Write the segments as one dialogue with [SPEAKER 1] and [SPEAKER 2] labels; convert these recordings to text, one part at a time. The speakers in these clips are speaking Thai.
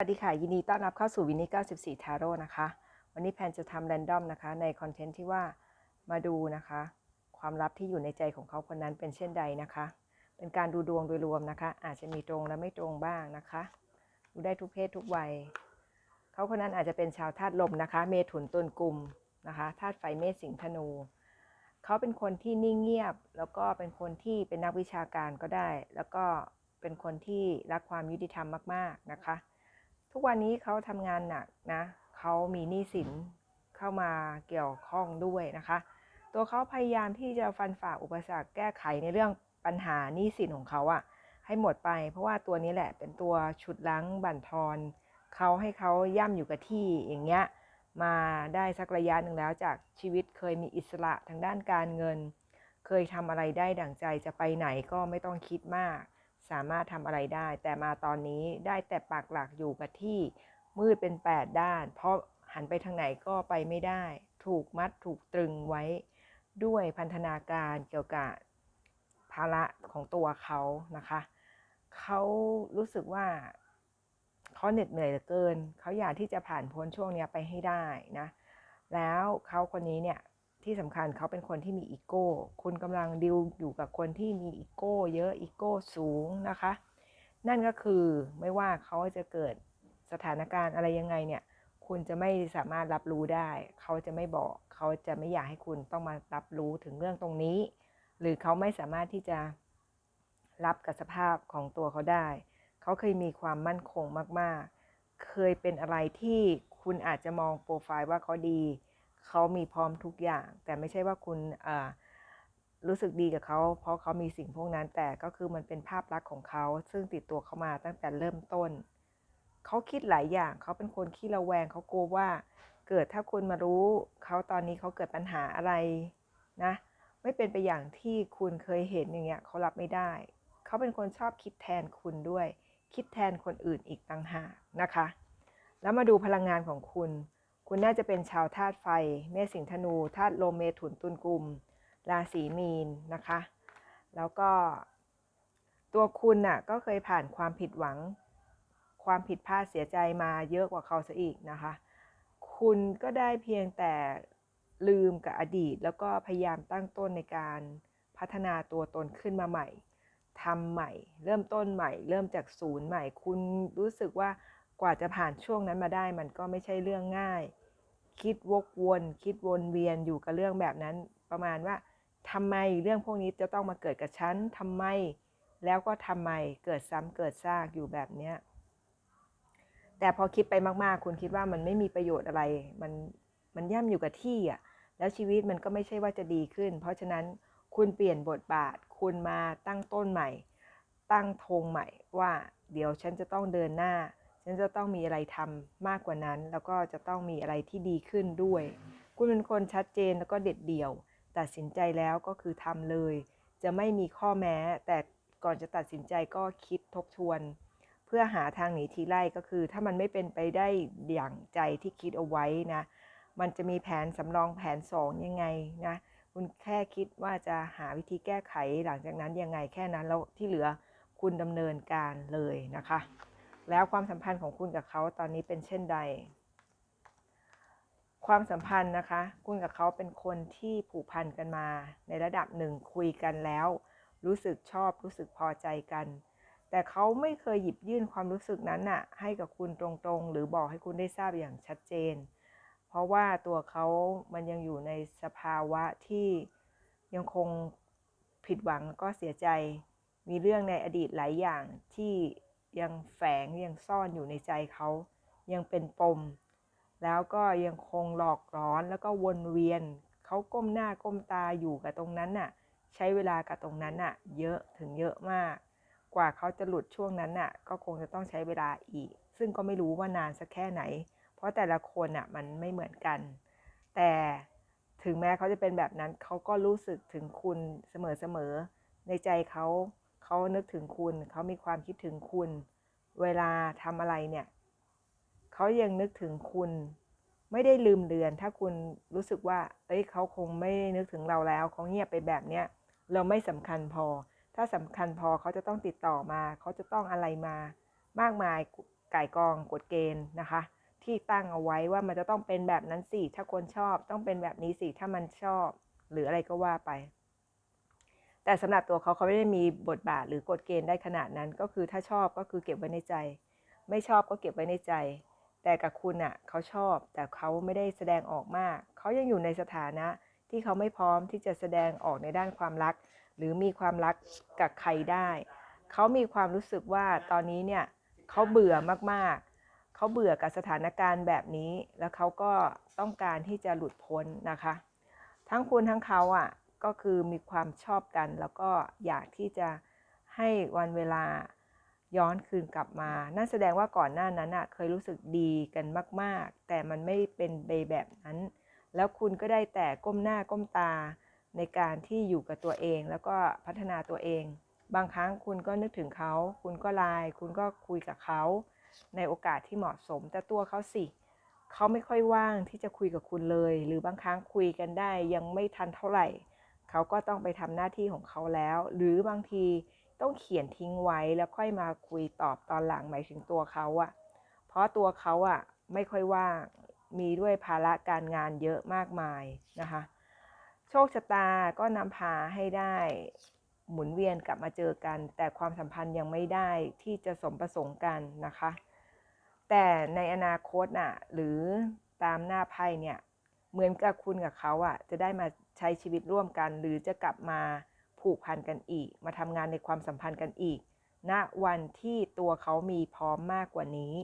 [SPEAKER 1] สวัสดีค่ะ ยินดีต้อนรับเข้าสู่วินนี่94 ทาโร่นะคะ วันนี้แพนจะทำแรนดอมนะคะ ในคอนเทนต์ที่ว่ามาดูนะคะ ความลับที่อยู่ในใจของเขาคนนั้นเป็นเช่นใดนะคะ เป็นการดูดวงโดยรวมนะคะ อาจจะมีตรงและไม่ตรงบ้างนะคะ ดูได้ทุกเพศทุกวัย เขาคนนั้นอาจจะเป็นชาวธาตุลมนะคะ เมถุนตุลกลุ่มนะคะธาตุไฟเมษสิงธนู เขาเป็นคนที่นิ่งเงียบ แล้วก็เป็นคนที่เป็นนักวิชาการก็ได้ แล้วก็เป็นคนที่รักความยุติธรรมมาก ๆนะคะ ทุกวันนี้เขาทำงานหนักนะเขามีหนี้สินเข้ามาเกี่ยวข้องด้วยนะคะ ตัวเขาพยายามที่จะฟันฝ่าอุปสรรคแก้ไขในเรื่องปัญหาหนี้สินของเขาอะให้หมดไป เพราะว่าตัวนี้แหละเป็นตัวฉุดลั้งบั่นทอนเขาให้เขาย่ำอยู่กับที่อย่างเงี้ยมาได้สักระยะหนึ่งแล้วจากชีวิตเคยมีอิสระทางด้านการเงิน เคยทำอะไรได้ดั่งใจจะไปไหนก็ไม่ต้องคิดมาก สามารถทำอะไรได้ แต่มาตอนนี้ได้แต่ปากหลักอยู่กับที่มืดเป็น8ด้าน เพราะหันไปทางไหนก็ไปไม่ได้ ถูกมัดถูกตรึงไว้ ด้วยพันธนาการเกี่ยวกับภาระของตัวเขานะคะ เขารู้สึกว่าเขาเหน็ดเหนื่อยเหลือเกิน เขาอยากที่จะผ่านพ้นช่วงนี้ไปให้ได้นะ แล้วเขาคนนี้เนี่ย ที่สำคัญเขาเป็นคนที่มีอีโก้ คุณกำลังดิวอยู่กับคนที่มีอีโก้ เยอะอีโก้สูงนะคะ นั่นก็คือไม่ว่าเขาจะเกิดสถานการณ์อะไรยังไงเนี่ย คุณจะไม่สามารถรับรู้ได้ เขาจะไม่บอก เขาจะไม่อยากให้คุณต้องมารับรู้ถึงเรื่องตรงนี้ หรือเขาไม่สามารถที่จะรับกับสภาพของตัวเขาได้ เขาเคยมีความมั่นคงมากๆ เคยเป็นอะไรที่คุณอาจจะมองโปรไฟล์ว่าเขาดี เขามีพร้อมทุกอย่าง แต่ไม่ใช่ว่าคุณรู้สึกดีกับเขา เพราะเขามีสิ่งพวกนั้น แต่ก็คือมันเป็นภาพลักษณ์ของเขา ซึ่งติดตัวเขามาตั้งแต่เริ่มต้น เขาคิดหลายอย่าง เขาเป็นคนขี้ระแวง เขากลัวว่า เกิดถ้าคุณมารู้เขาตอนนี้เขาเกิดปัญหาอะไรนะ ไม่เป็นไปอย่างที่คุณเคยเห็นอย่างเงี้ยเขารับไม่ได้ เขาเป็นคนชอบคิดแทนคุณด้วย คิดแทนคนอื่นอีกต่างหากนะคะ แล้วมาดูพลังงานของคุณ คุณน่าจะเป็นชาวธาตุไฟ เมษสิงห์ธนูธาตุลมเมถุนตุลกุม ราศีมีนนะคะ แล้วก็ ตัวคุณน่ะก็เคยผ่านความผิดหวัง ความผิดพลาดเสียใจมาเยอะกว่าเขาซะอีกนะคะ คุณก็ได้เพียงแต่ลืมกับอดีต แล้วก็พยายามตั้งต้นในการพัฒนาตัวตนขึ้นมาใหม่ทำใหม่ เริ่มต้นใหม่ เริ่มจากศูนย์ใหม่ คุณรู้สึกว่ากว่าจะผ่านช่วงนั้นมาได้มันก็ไม่ใช่เรื่องง่าย คิดวกวน คิดวนเวียนอยู่กับเรื่องแบบนั้น ประมาณว่าทำไมเรื่องพวกนี้จะต้องมาเกิดกับฉันทำไม แล้วก็ทำไมเกิดซ้ำเกิดซากอยู่แบบเนี้ยแต่พอคิดไปมากๆ คุณคิดว่ามันไม่มีประโยชน์อะไร มันมันย่ำอยู่กับที่อะ แล้วชีวิตมันก็ไม่ใช่ว่าจะดีขึ้น เพราะฉะนั้นคุณเปลี่ยนบทบาท คุณมาตั้งต้นใหม่ ตั้งธงใหม่ว่า เดี๋ยวฉันจะต้องเดินหน้า ฉันจะต้องมีอะไรทำมากกว่านั้น แล้วก็จะต้องมีอะไรที่ดีขึ้นด้วย คุณเป็นคนชัดเจนแล้วก็เด็ดเดี่ยว ตัดสินใจแล้วก็คือทำเลย จะไม่มีข้อแม้ แต่ก่อนจะตัดสินใจก็คิดทบทวน เพื่อหาทางหนีทีไล่ก็คือ ถ้ามันไม่เป็นไปได้อย่างใจที่คิดเอาไว้นะ มันจะมีแผนสำรองแผนสองยังไงนะคุณแค่คิดว่าจะหาวิธีแก้ไขหลังจากนั้นยังไงแค่นั้นแล้วที่เหลือคุณดำเนินการเลยนะคะ แล้วความสัมพันธ์ของคุณกับเขาตอนนี้เป็นเช่นใด ความสัมพันธ์นะคะ คุณกับเขาเป็นคนที่ผูกพันกันมา ในระดับหนึ่งคุยกันแล้ว รู้สึกชอบรู้สึกพอใจกัน แต่เขาไม่เคยหยิบยื่นความรู้สึกนั้นน่ะ ให้กับคุณตรงๆ หรือบอกให้คุณได้ทราบอย่างชัดเจน เพราะว่าตัวเขามันยังอยู่ในสภาวะที่ยังคงผิดหวังก็เสียใจ มีเรื่องในอดีตหลายอย่างที่ ยังแฝงยังซ่อนอยู่ในใจเขา ยังเป็นปม แล้วก็ยังคงหลอกร้อนแล้วก็วนเวียน เขาก้มหน้าก้มตาอยู่กับตรงนั้นน่ะ ใช้เวลากับตรงนั้นน่ะ เยอะถึงเยอะมาก กว่าเขาจะหลุดช่วงนั้นน่ะ ก็คงจะต้องใช้เวลาอีก ซึ่งก็ไม่รู้ว่านานสักแค่ไหน เพราะแต่ละคนอะมันไม่เหมือนกัน แต่ถึงแม้เขาจะเป็นแบบนั้นเขาก็รู้สึกถึงคุณเสมอๆในใจเขา เขานึกถึงคุณ เขามีความคิดถึงคุณ เวลาทำอะไรเนี่ย เขายังนึกถึงคุณ ไม่ได้ลืมเลือน ถ้าคุณรู้สึกว่า เอ้ย เขาคงไม่นึกถึงเราแล้ว เขาเงียบไปแบบเนี้ย เราไม่สำคัญพอ ถ้าสำคัญพอเขาจะต้องติดต่อมา เขาจะต้องอะไรมา มากมายไก่กองกฎเกณฑ์นะคะ ที่ตั้งเอาไว้ว่ามันจะต้องเป็นแบบนั้นสิ ถ้าคนชอบต้องเป็นแบบนี้สิ ถ้ามันชอบ หรืออะไรก็ว่าไป แต่สำหรับตัวเขาเขาไม่ได้มีบทบาทหรือกฎเกณฑ์ได้ขนาดนั้น ก็คือถ้าชอบก็คือเก็บไว้ในใจ ไม่ชอบก็เก็บไว้ในใจ แต่กับคุณอะเขาชอบ แต่เขาไม่ได้แสดงออกมาก เขายังอยู่ในสถานะที่เขาไม่พร้อมที่จะแสดงออกในด้านความรัก หรือมีความรักกับใครได้ เขามีความรู้สึกว่าตอนนี้เนี่ยเขาเบื่อมากๆ เขาเบื่อกับสถานการณ์แบบนี้ แล้วเขาก็ต้องการที่จะหลุดพ้นนะคะ ทั้งคุณทั้งเขาอะ ก็คือมีความชอบกัน แล้วก็อยากที่จะให้วันเวลาย้อนคืนกลับมา นั่นแสดงว่าก่อนหน้านั้นอะเคยรู้สึกดีกันมาก ๆ แต่มันไม่เป็นไปแบบนั้น แล้วคุณก็ได้แต่ก้มหน้าก้มตาในการที่อยู่กับตัวเอง แล้วก็พัฒนาตัวเอง บางครั้งคุณก็นึกถึงเขา คุณก็ไลน์ คุณก็คุยกับเขา ในโอกาสที่เหมาะสม แต่ตัวเขาสิ เขาไม่ค่อยว่างที่จะคุยกับคุณเลย หรือบางครั้งคุยกันได้ยังไม่ทันเท่าไหร่ เขาก็ต้องไปทำหน้าที่ของเขาแล้ว หรือบางทีต้องเขียนทิ้งไว้แล้วค่อยมาคุยตอบตอนหลังหมายถึงตัวเขาอะเพราะตัวเขาอะไม่ค่อยว่างมีด้วยภาระการงานเยอะมากมายนะคะ โชคชะตาก็นำพาให้ได้หมุนเวียนกลับมาเจอกัน แต่ความสัมพันธ์ยังไม่ได้ที่จะสมประสงค์กันนะคะ แต่ในอนาคตน่ะหรือตามหน้าไพ่เนี่ยเหมือนกับคุณกับเขาอะจะได้มา ใช้ชีวิตร่วมกัน หรือจะกลับมาผูกพันกันอีก มาทำงานในความสัมพันธ์กันอีกณวันที่ตัวเขามีพร้อมมากกว่านี้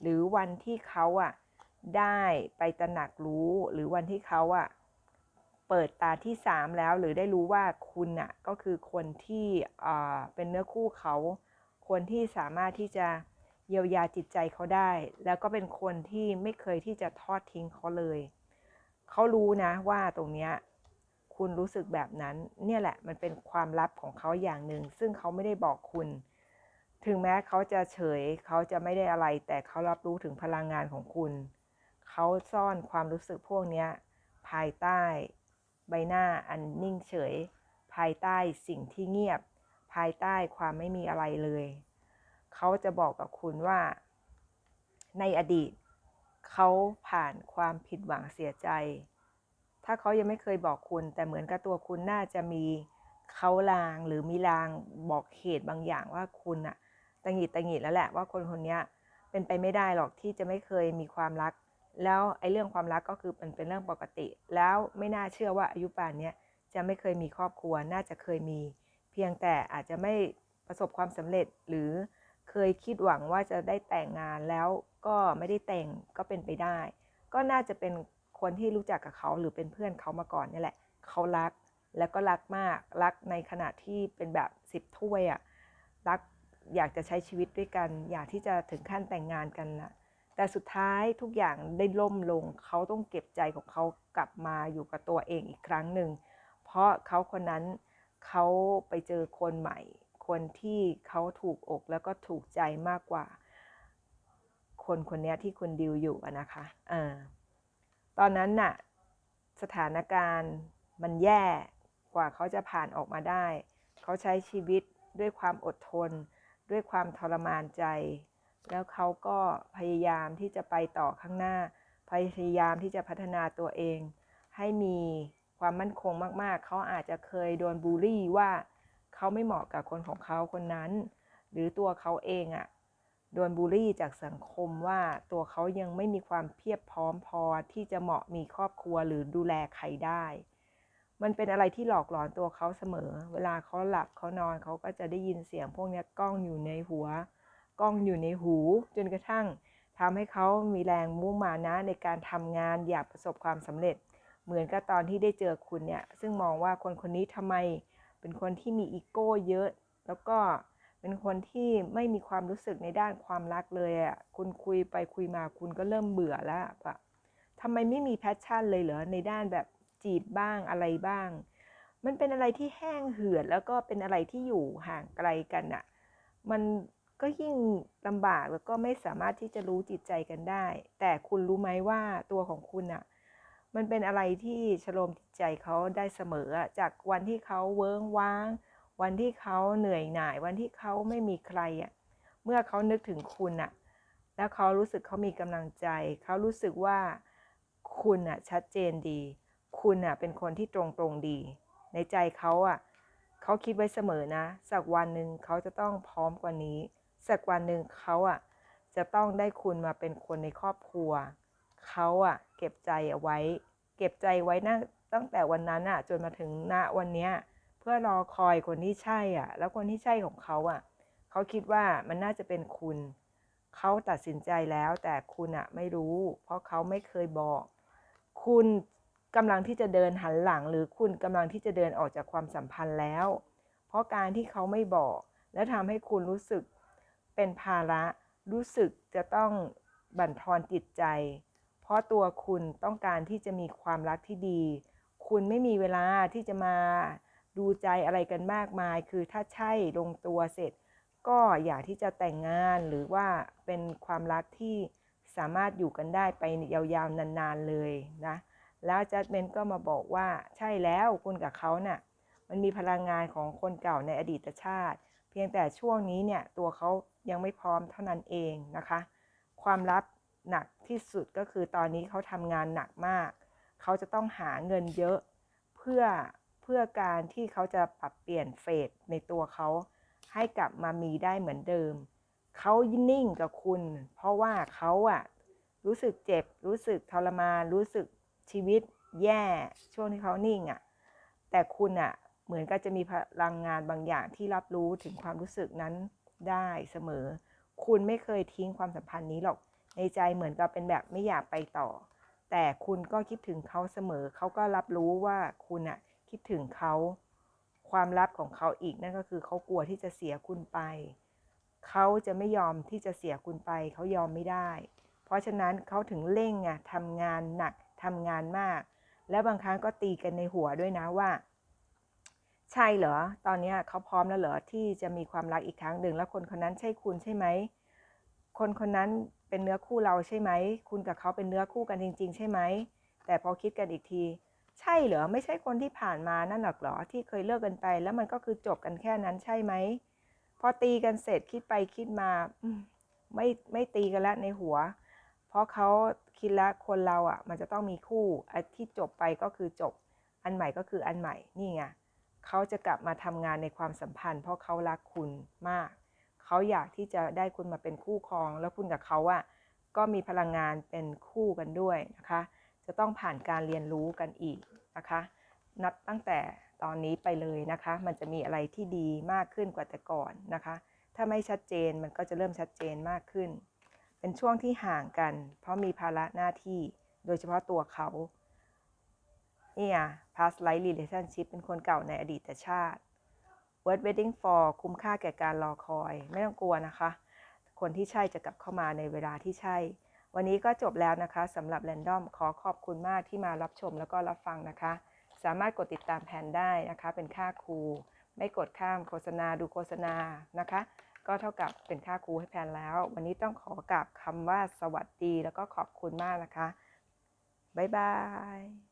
[SPEAKER 1] หรือวันที่เขาอะได้ไปตระหนักรู้ หรือวันที่เขาอะเปิดตาที่สามแล้วหรือได้รู้ว่าคุณอะก็คือคนที่เป็นเนื้อคู่เขาคนที่สามารถที่จะเยียวยาจิตใจเขาได้ แล้วก็เป็นคนที่ไม่เคยที่จะทอดทิ้งเขาเลย เขารู้นะว่าตรงเนี้ย คุณรู้สึกแบบนั้น เนี่ยแหละมันเป็นความลับของเขาอย่างหนึ่ง ซึ่งเขาไม่ได้บอกคุณ ถึงแม้เขาจะเฉย เขาจะไม่ได้อะไร แต่เขารับรู้ถึงพลังงานของคุณ เขาซ่อนความรู้สึกพวกนี้ภายใต้ ใบหน้าอันนิ่งเฉย ภายใต้สิ่งที่เงียบ ภายใต้ความไม่มีอะไรเลย เขาจะบอกกับคุณว่า ในอดีต เขาผ่านความผิดหวังเสียใจ ถ้าเขายังไม่เคยบอกคุณ แต่เหมือนกับตัวคุณน่าจะมีเขาลางหรือมีลางบอกเหตุบางอย่างว่าคุณอะตังหิดตังหิดแล้วแหละว่าคนคนนี้เป็นไปไม่ได้หรอกที่จะไม่เคยมีความรัก แล้วไอ้เรื่องความรักก็คือมันเป็นเรื่องปกติ แล้วไม่น่าเชื่อว่าอายุป่านเนี้ยจะไม่เคยมีครอบครัว น่าจะเคยมี เพียงแต่อาจจะไม่ประสบความสำเร็จหรือเคยคิดหวังว่าจะได้แต่งงานแล้วก็ไม่ได้แต่งก็เป็นไปได้ ก็น่าจะเป็น คนที่รู้จักกับเขาหรือเป็นเพื่อนเขามาก่อนนี่แหละ เขารักแล้วก็รักมากรักในขณะที่เป็นแบบสิบถ้วยอะ่ะรักอยากจะใช้ชีวิตด้วยกัน อยากที่จะถึงขั้นแต่งงานกันนะแต่สุดท้ายทุกอย่างได้ล่มลง เขาต้องเก็บใจของเขากลับมาอยู่กับตัวเองอีกครั้งหนึ่ง เพราะเขาคนนั้นเขาไปเจอคนใหม่ คนที่เขาถูกอกแล้วก็ถูกใจมากกว่า คนคนนี้ที่คุณดิวอยู่นะคะ เออ ตอนนั้นน่ะสถานการณ์มันแย่กว่าเขาจะผ่านออกมาได้ เขาใช้ชีวิตด้วยความอดทน ด้วยความทรมานใจ แล้วเขาก็พยายามที่จะไปต่อข้างหน้า พยายามที่จะพัฒนาตัวเอง ให้มีความมั่นคงมาก ๆ เขาอาจจะเคยโดนบูลลี่ว่าเขาไม่เหมาะกับคนของเขาคนนั้น หรือตัวเขาเองอะ่ะ โดนบูลลี่จากสังคมว่าตัวเขายังไม่มีความเพียบพร้อมพอที่จะเหมาะมีครอบครัวหรือดูแลใครได้ มันเป็นอะไรที่หลอกหลอนตัวเขาเสมอ เวลาเขาหลับเขานอนเขาก็จะได้ยินเสียงพวกนี้กล้องอยู่ในหัว กล้องอยู่ในหู จนกระทั่งทำให้เขามีแรงมุ่งมานะในการทำงานอยากประสบความสำเร็จ เหมือนกับตอนที่ได้เจอคุณเนี่ย ซึ่งมองว่าคนคนนี้ทำไมเป็นคนที่มีอีโก้เยอะ แล้วก็ เป็นคนที่ไม่มีความรู้สึกในด้านความรักเลยอะคุณคุยไปคุยมาคุณก็เริ่มเบื่อแล้วอะทำไมไม่มีแพชชั่นเลยเหรอในด้านแบบจีบบ้างอะไรบ้าง มันเป็นอะไรที่แห้งเหือดแล้วก็เป็นอะไรที่อยู่ห่างไกลกันอะ มันก็ยิ่งลำบากแล้วก็ไม่สามารถที่จะรู้จิตใจกันได้ แต่คุณรู้ไหมว่าตัวของคุณอะมันเป็นอะไรที่ชโลมจิตใจเขาได้เสมอจากวันที่เขาเวิ้งว้าง วันที่เขาเหนื่อยหน่าย วันที่เขาไม่มีใครอะเมื่อเขานึกถึงคุณอะแล้วเขารู้สึกเขามีกำลังใจ เขารู้สึกว่าคุณอะชัดเจนดี คุณอะเป็นคนที่ตรงตรงดี ในใจเขาอะเขาคิดไว้เสมอนะ สักวันหนึ่งเขาจะต้องพร้อมกว่านี้ สักวันหนึ่งเขาอะจะต้องได้คุณมาเป็นคนในครอบครัว เขาอะเก็บใจเอาไว้ เก็บใจไว้นะตั้งแต่วันนั้นอะจนมาถึงณวันเนี้ย พื่อรอคอยคนที่ใช่อะ แล้วคนที่ใช่ของเขาอะเขาคิดว่ามันน่าจะเป็นคุณ เขาตัดสินใจแล้วแต่คุณอะไม่รู้ เพราะเขาไม่เคยบอก คุณกำลังที่จะเดินหันหลัง หรือคุณกำลังที่จะเดินออกจากความสัมพันธ์แล้ว เพราะการที่เขาไม่บอก และทำให้คุณรู้สึกเป็นภาระรู้สึกจะต้องบั่นทอนจิตใจ เพราะตัวคุณต้องการที่จะมีความรักที่ดี คุณไม่มีเวลาที่จะมา ดูใจอะไรกันมากมาย คือถ้าใช่ลงตัวเสร็จ ก็อยากที่จะแต่งงานหรือว่าเป็นความรักที่สามารถอยู่กันได้ไปยาวๆนานๆเลยนะ แล้วจัดเมนก็มาบอกว่าใช่แล้วคุณกับเขาน่ะมันมีพลังงานของคนเก่าในอดีตชาติ เพียงแต่ช่วงนี้เนี่ยตัวเขายังไม่พร้อมเท่านั้นเองนะคะ ความลับหนักที่สุดก็คือตอนนี้เขาทำงานหนักมาก เขาจะต้องหาเงินเยอะ เพื่อ พื่อการที่เขาจะปรับเปลี่ยนเฟสในตัวเขาให้กลับมามีได้เหมือนเดิม เขานิ่งกับคุณ เพราะว่าเขาอะรู้สึกเจ็บ รู้สึกทรมาน รู้สึกชีวิตแย่ ช่วงที่เขานิ่งอะแต่คุณอะเหมือนกับจะมีพลังงานบางอย่างที่รับรู้ถึงความรู้สึกนั้นได้เสมอ คุณไม่เคยทิ้งความสัมพันธ์นี้หรอก ในใจเหมือนกับเป็นแบบไม่อยากไปต่อ แต่คุณก็คิดถึงเขาเสมอ เขาก็รับรู้ว่าคุณอะ คิดถึงเขา ความลับของเขาอีกนั่นก็คือเขากลัวที่จะเสียคุณไป เขาจะไม่ยอมที่จะเสียคุณไป เขายอมไม่ได้ เพราะฉะนั้นเขาถึงเร่งอะทำงานหนักทำงานมาก และบางครั้งก็ตีกันในหัวด้วยนะว่า ใช่เหรอ ตอนนี้เขาพร้อมแล้วเหรอที่จะมีความรักอีกครั้งหนึ่งแล้วคนคนนั้นใช่คุณใช่ไหมคนคนนั้นเป็นเนื้อคู่เราใช่ไหม คุณกับเขาเป็นเนื้อคู่กันจริง ๆ ใช่ไหม แต่พอคิดกันอีกที ช่เหรอไม่ใช่คนที่ผ่านมานั่นหรอกเหรอที่เคยเลิกกันไป แล้วมันก็คือจบกันแค่นั้นใช่ไหมพอตีกันเสร็จคิดไปคิดมาไม่ไม่ตีกันแล้วในหัว เพราะเขาคิดแล้วคนเราอะ มันจะต้องมีคู่ที่จบไปก็คือจบ อันใหม่ก็คืออันใหม่นี่ไงเขาจะกลับมาทำงานในความสัมพันธ์ เพราะเขารักคุณมากเขาอยากที่จะได้คุณมาเป็นคู่ครอง แล้วคุณกับเขาอะก็มีพลังงานเป็นคู่กันด้วยนะคะ จะต้องผ่านการเรียนรู้กันอีกนะคะ นับตั้งแต่ตอนนี้ไปเลยนะคะ มันจะมีอะไรที่ดีมากขึ้นกว่าแต่ก่อนนะคะ ถ้าไม่ชัดเจนมันก็จะเริ่มชัดเจนมากขึ้น เป็นช่วงที่ห่างกัน เพราะมีภาระหน้าที่ โดยเฉพาะตัวเขาเนี่ย past life relationship เป็นคนเก่าในอดีตชาติ worth waiting for คุ้มค่าแก่การรอคอย ไม่ต้องกลัวนะคะ คนที่ใช่จะกลับเข้ามาในเวลาที่ใช่ วันนี้ก็จบแล้วนะคะสำหรับแรนดอมขอขอบคุณมากที่มารับชมแล้วก็รับฟังนะคะ สามารถกดติดตามแผนได้นะคะ เป็นค่าครู ไม่กดข้ามโฆษณาดูโฆษณานะคะ ก็เท่ากับเป็นค่าครูให้แพนแล้ว วันนี้ต้องขอกราบคำว่าสวัสดีแล้วก็ขอบคุณมากนะคะบ๊ายบาย